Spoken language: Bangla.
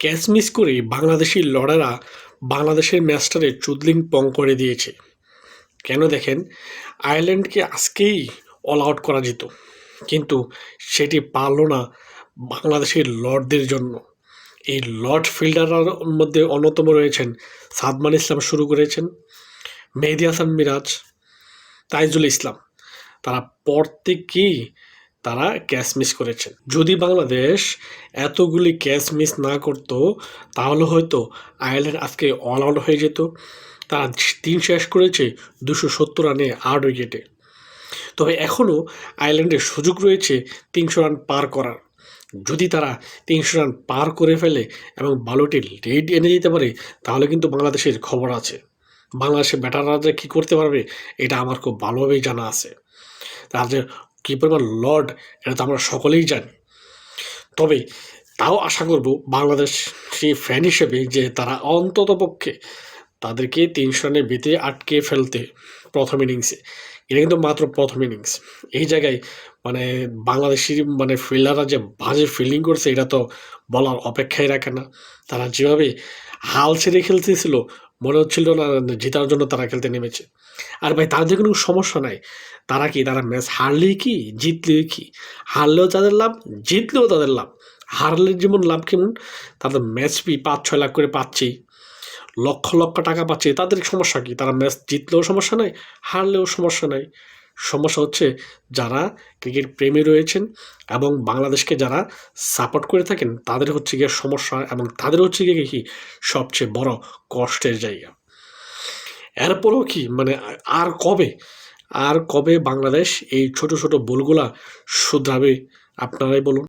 ক্যাচ মিস করে বাংলাদেশি লড়ারা বাংলাদেশের ম্যাচটারে চুদলিং পং করে দিয়েছে। কেন দেখেন, আয়ারল্যান্ডকে আজকেই অল আউট করা যেত, কিন্তু সেটি পারল না বাংলাদেশের লর্ডদের জন্য। এই লর্ড ফিল্ডারের মধ্যে অন্যতম রয়েছেন, সাদমান ইসলাম শুরু করেছেন, মেহেদি হাসান মিরাজ, তাইজুল ইসলাম। তারা প্রত্যেকেই তারা ক্যাচ মিস করেছেন। যদি বাংলাদেশ এতগুলি ক্যাচ মিস না করত, তাহলে হয়তো আয়ারল্যান্ড আজকে অল আউট হয়ে যেত। তারা তিন শেষ করেছে, দুশো সত্তর রানে আট উইকেটে। তবে এখনও আয়ারল্যান্ডের সুযোগ রয়েছে তিনশো রান পার করার। যদি তারা তিনশো রান পার করে ফেলে এবং বালোটি লিড এনে দিতে পারে, তাহলে কিন্তু বাংলাদেশের খবর আছে। বাংলাদেশের ব্যাটাররা কী করতে পারবে, এটা আমার খুব ভালোভাবেই জানা আছে। তাদের কী পরিমাণ লর্ড, এটা তো আমরা সকলেই জানি। তবে তাও আশা করব বাংলাদেশ সেই ফ্যান হিসেবে যে তারা অন্তত পক্ষে তাদেরকে তিনশো রানের ভিতরে আটকে ফেলতে প্রথম ইনিংসে এটা কিন্তু মাত্র প্রথম ইনিংস এই জায়গায় মানে বাংলাদেশি মানে ফিল্ডাররা যে বাজে ফিল্ডিং করছে, এটা তো বলার অপেক্ষাই রাখে না। তারা যেভাবে হাল ছেড়ে খেলতেছিল, মনে হচ্ছিল না জেতার জন্য তারা খেলতে নেমেছে। আর ভাই, তাদের কোনো সমস্যা নাই। তারা কি, তারা ম্যাচ হারলেই কি, জিতলেই কি? হারলেও তাদের লাভ, জিতলেও তাদের লাভ। হারলে যেমন লাভ কেমন তাদের ম্যাচ ফি পাঁচ, ছয় লাখ করে পাচ্ছেই। লক্ষ লক্ষ টাকা পাচ্ছে, তাদের সমস্যা কি? তারা ম্যাচ জিতলেও সমস্যা নাই, হারলেও সমস্যা নাই। সমস্যা হচ্ছে যারা ক্রিকেট প্রেমী রয়েছেন এবং বাংলাদেশকে যারা সাপোর্ট করে থাকেন, তাদের হচ্ছে গিয়ে সমস্যা এবং তাদের হচ্ছে গিয়ে কি সবচেয়ে বড় কষ্টের জায়গা। এরপরেও কি মানে আর কবে আর কবে বাংলাদেশ এই ছোট ছোট বলগুলা শুধরাবে, আপনারাই বলুন।